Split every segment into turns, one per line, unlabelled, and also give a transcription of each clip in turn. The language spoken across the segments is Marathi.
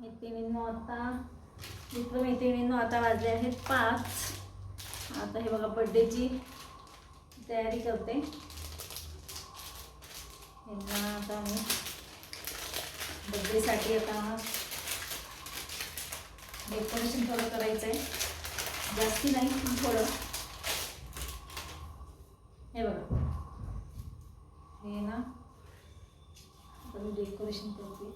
मैत्रिणींनो आता मित्र मैत्रिणींनो आता वाजले आहेत पाच. आता हे बघा बड्डेची तयारी करते. यांना आता मी बड्डेसाठी आता डेकोरेशन थोडं करायचं आहे जास्ती नाही पण थोडं. हे बघा. हे ना आता मी डेकोरेशन करते.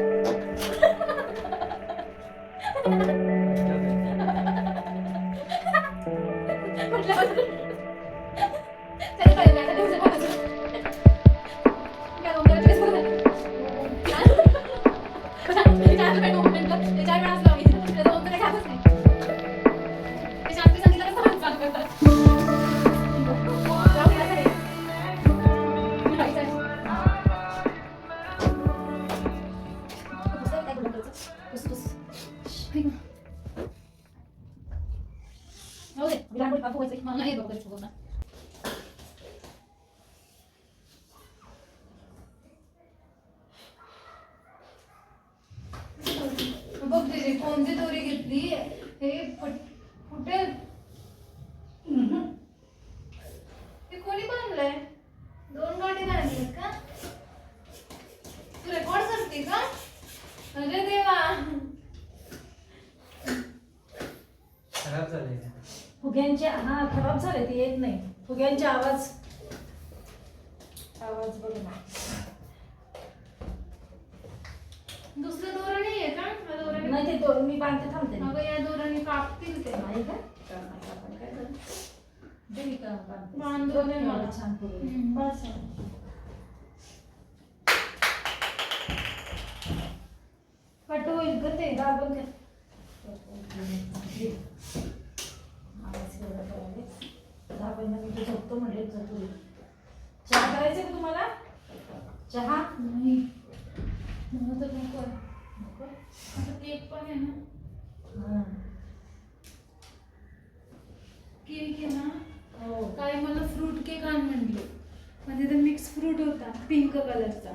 बांधलेत का तू रेकॉर्ड करते का अरे देवा
खराब झाले
फुग्यांचे हा खराब झाले ते येत नाही फुग्यांचे आवाज आवाज बघ ना
दुसरं दोरं नाहीये का दोऱ्याने
नाही ते दोन मी बांधते थांबते ना.
अगं या दोराने कापतील ते
नाही का का नाही का आपण काय करू? दे मी का बांधते.
बांधून
दोन
दे मला.
छान.
हम्म.
बस. कट होईल ग ते दाबून मग मी झोपतो म्हणले झोपू चहा करायचं का तुम्हाला? चहा?
नाही. मला तर नको आहे.
नको?
आता केक पण आहे ना.
हा.
केक आहे ना?
हो.
काय मला फ्रूट केक आण म्हणले. म्हणजे ते मिक्स फ्रूट होता पिंक कलरचा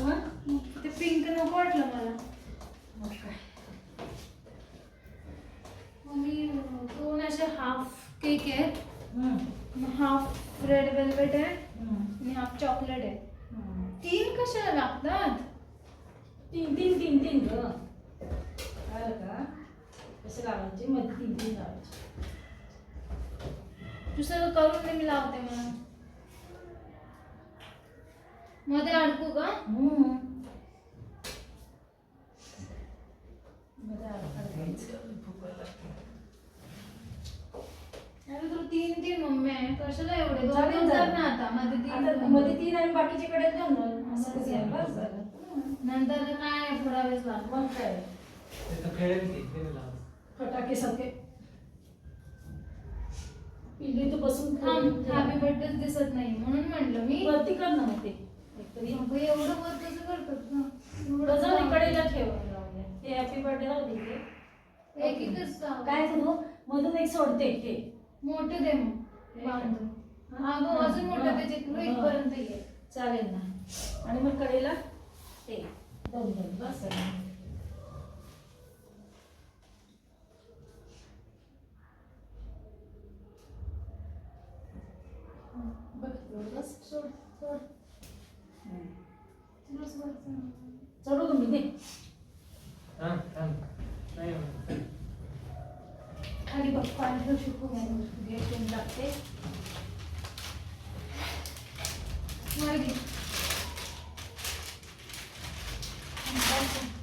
हो?
ते पिंक नको वाटलं मला.
मग काय?
मी दोन असे हाफ केक आहेत. हाफ रेड वेल्वेट आहे. आणि हाफ चॉकलेट आहे. तीन कशाला लागतात?
तीन तीन तीन तीन ग. कळलं का? कसे लावायचे? मध्ये तीन तीन लावायचे.
सगळं करून दे मी लावते मला मध्ये अडकू का
हम्म. मध्ये अड- अडकायचं.
अरे तू तीन तीन मम्मी आहे. कशाला एवढे? दोन
ना.
कर ना आता. मध्ये तीन
आता मध्ये तीन आणि बाकीचे कडे दोन दोन. असं? बस. झालं.
नंतर तर काय थोडा वेळ लागतो.
मग काय?
ते तर खेळेल की ते नाही लावत.
फटाके सारखे. तू बसून
थांब हॅपी बर्थडे दिसत नाही. म्हणून म्हटलं मी.
वरती कर ना मग ते.
एवढं वर कसं करतात ना एवढं
जाऊ
जाऊ
इकडेला ठेव. हॅपी बर्थडे राहू दे इथे.
एक एकच.
काय करू मधून एक सोडते ते
मोठे दे मग. बांधून. अगं अजून मोठं त्याचे पुढे इथपर्यंत ये.
चालेल ना. आणि मग कडेला? ते दोन दोन बस. बस सोड सोड हम्म. चढू तुम्ही दे
हा, थांब. नाही होत.
खाली बघ पाणी ठेवू शकतो गेट करून टाकते
वर घे.
किती करू किती करू लोकांचं कसं चाललंय डेकोरेशन करणं
हम्म, छान दिसतं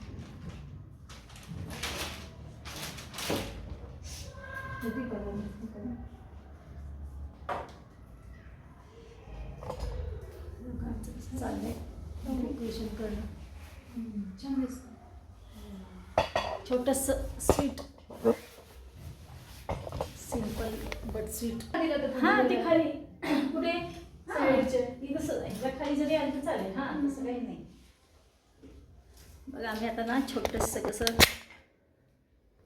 छोटस स्वीट सिंपल बट स्वीट हा ते खाली कुठे खाली जरी आलं तर चालेल हा तसं काही नाही बघा आम्ही आता ना छोटंसं कसं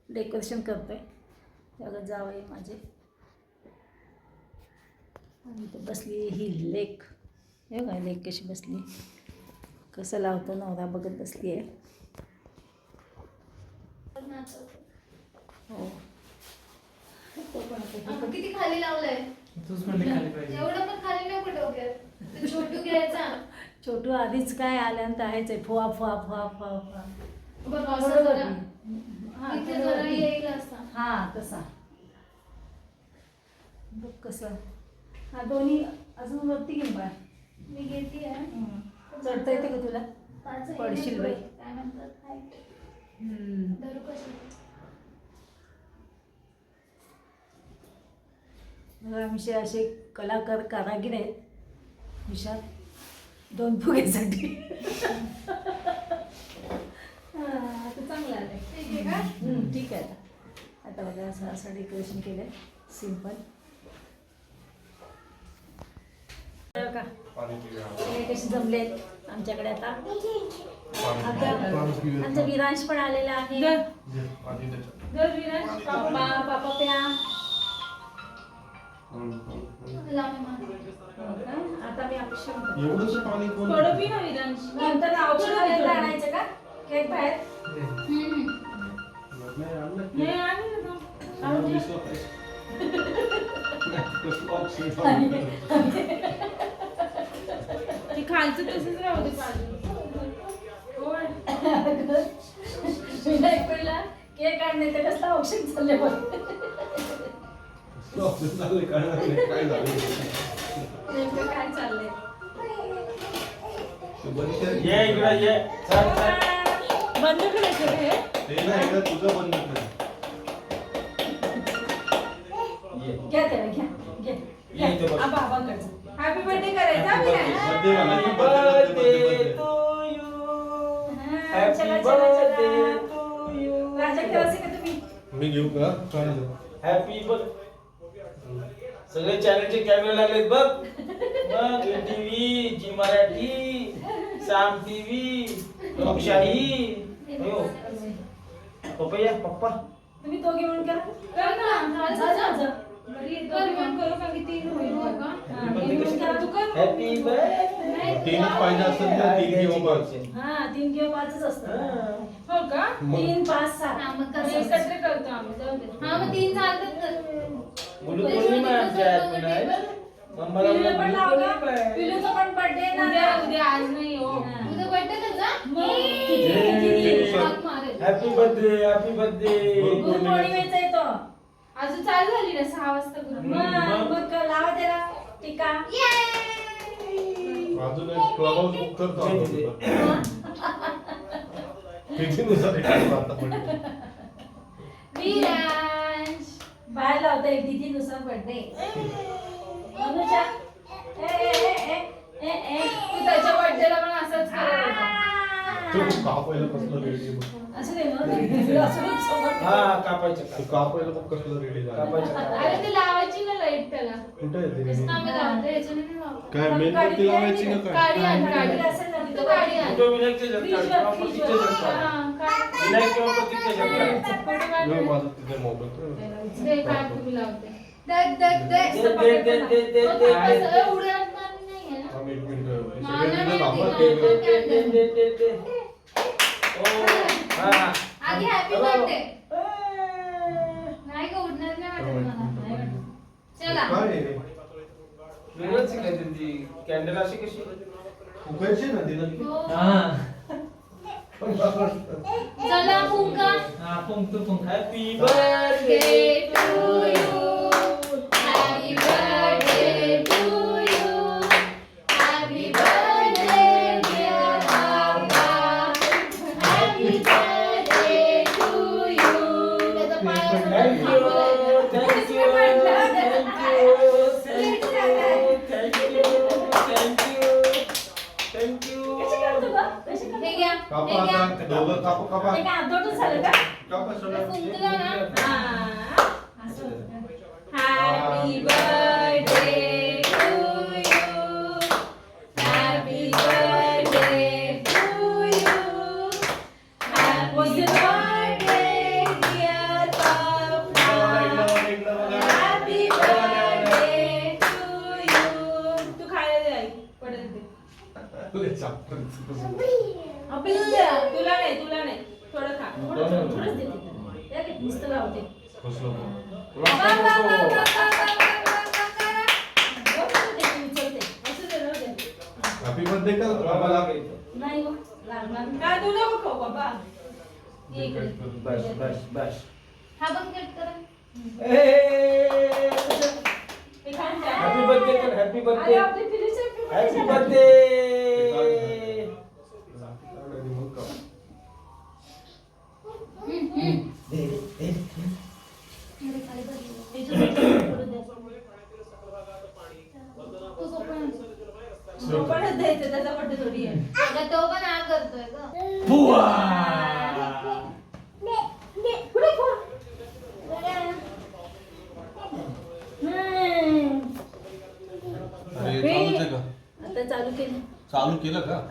डेकोरेशन करतोय. त्याला जावं माझे. आणि इथे बसली ही लेक. हे बघा लेक कशी बसली. कसं लावतो नवरा बघत बसली आहे हो. तो पण
किती खाली लावलंय? एवढं पण खाली नको डोक्यात. ते छोटू घ्यायचा.
छोटू आधीच काय आल्यानंतर आहेच आहे. फुवा फुवा फुवा फुवा फुवा
बघ असं जरा
हा,
इथे
थोडं
जरा
वरती.
येईल असा.
हा तसा. बघ कसं. हा दोन्ही अजून वरती घेऊन
मी घेते
चढता येते का तुला? पडशील बाई.
काय म्हणतात height.
हम्म.
धरू कशी?
बघा, आमचे असे कलाकार कारागीर आहेत. विशाल दोन फुग्यासाठी हा, आता चांगलं आलंय
ठीक आहे का
हम्म, ठीक आहे आता बघा असं असं डेकोरेशन केलं आहे सिंपल का हे कसे जमले आमच्याकडे आता. आता आमचा विरांश पण आलेला आहे. पापा प्या? आता मी औषध
एवढंच पाणी कोण
थोडं पी ना विरांश.
नंतर औषध आणायचं का? केक बाहेर.
नाही आणलं
ना. ते खालचं तसंच राहू दे पाणी.
विनायक पहिला केक कसलं औषध बघ.
कळणार नाही काय झालं
नेमकं काय चाललंय.
ये इकडे ये. चल चल.
बंद करायचं हे
ना एकदा तुझं बंद कर
ये।
घ्या त्याला घ्या घ्या
ये इथं बस.
आबा आबाकडचं
हॅपी बर्थडे करायचा
Birthday
हॅपी
मला birthday, birthday,
birthday
birthday.
To you
हा, चला, चला,
बर्थडे
चला.
टू यू
राजा खेळायचे का तुम्ही।
मी घेऊ का काय झालं?
हॅपी बर्थडे सगळे चॅनलचे कॅमेरे लागलेत बघ। बघ TV Zee Marathi Saam TV Lokshahi पप्पा या पप्पा.
तुम्ही दोघे मिळून करा.
कर ना.
जा, जा, जा.
कर मग करू का किती होईल. हो का
हा, हे मिळून करा. तू कर.
हॅपी बर्थडे
तीनच पाहिजे तर तीन किंवा पाच.
हा तीन किंवा पाचच असतं.
हो. का?
तीन पाच
हा, मग कसं. एकत्र करतो आम्ही जाऊ दे. हा मग तीन चालतात तर.
गुरु पौर्णिमा आमच्या आत पण
पिलूला लाव. पिलूचा बर्थडे ना
उद्या उद्या आज नाही हो.
हा.
उद्या?
मग. किती- किती-
मारेल.
हॅपी बर्थडे हॅपी बर्थडे
गुरुपौर्णिमेचा येतो
अजून चालू झाली ना सहा वाजता गुरु
मग मग लावा त्याला. टीका.
अजून एक क्लब हाऊस बुक करतो आपण. आता म्हणजे.
विरांश.
बाहेर लावता एक तिथीनुसार बर्थडे अनुजा. ए ए ए ए ए ए.
तू त्याच्या बर्थडेला पण असंच करत होता.
तो
असं नाही म्हणून असं नाही सोबत.
हा कापायचं
तो कापायला मग कसलं रेडी झालं
कापायचं
अरे ते लावायची ना लाइट त्याला
कुठे आहे ते रेडी
आम्ही लावतो याच्याने नाही लावत.
काय मेणबत्ती लावायची ना काय
काढी आण
काढी
काढी
असेल ना
तू काढी आण
कुठं विनायकच्या जगतात
फ्रीजवर,
किंवा
फ्रीजवर.
पतीच्या जगतात
हा, काढ.
विनायक किंवा पतीच्या जगतात
पुढे काढ.
नाही, माझा तिथे मोबाईल
दे काढ तुम्ही लावते दे दे दे
दे दे दे दे दे
मग
दे
ते कसं, ए, उड्यात मारून नाही आहे ना
थांब एक मिनिट
मला
सगळे
नाही
तिथे थांबा.
ते
दे दे दे दे दे दे दे ओ हा
आधी हॅपी. बर्थडे नाही का उडणार नाही वाटत मला. नाही वाटत. चला?
वेगळंच आहे काहीतरी ती. कॅन्डल अशी कशी?
फुकायची ना तिला
हो. चला फुंका
हा फुंकतो फुंक
happy
birthday
birthday
to you
apa khabar? Ini kantor tu salah kan? Kau pasal apa? Kau pasal lah. apa? Ah, थोडंच दे तिला. त्या काय नुसतं लावते
कसलं
वा, वा, वा, वा, वा, वा, वा, वा, वा, वा.
बघ ते उचलते. असू दे, राहू दे.
हॅपी बर्थडे का बाबाला
नाही हो, लागणार काय तू नको खाऊ बाबा ये इकडे.
बस बस बस
हा बघ कट करा
हे खाऊन जा.
हॅपी बर्थडे कर हॅपी. Birthday
Hmm.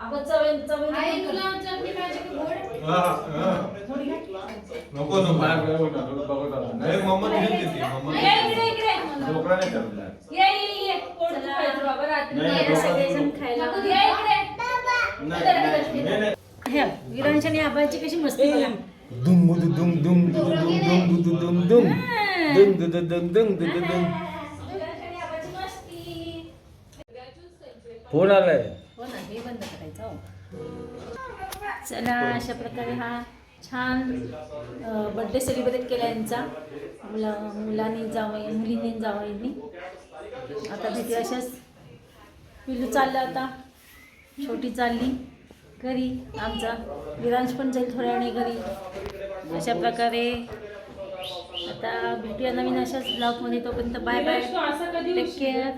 आपण चवेन
आई तुला चटणी पाहिजे की गोड
नको नको नाही मम्मा मम्मा
ये इकडे इकडे
ढोकळा नाही
ये ये बाबा रात्री
नाही,
सगळेजण खायला
नको
ये इकडे कशी
दुम दुम दुम दुम दुम दु दुम दुम दुम दुम दुम दु दुम कोण आलाय
हो ना हे बंद करायचं हो. चला अशा प्रकारे हा छान बड्डे सेलिब्रेट केला यांचा. मुला मुलांनी जावं मुलींनी यांनी आता तिथे अशाच. पिलू चाललं आता. छोटी चालली. घरी आमचा. विरांश पण जाईल थोड्या वेळाने घरी. अशा प्रकारे. आता भेटूया नवीन अशाच ब्लॉगमध्ये तोपर्यंत बाय बाय टेक केअर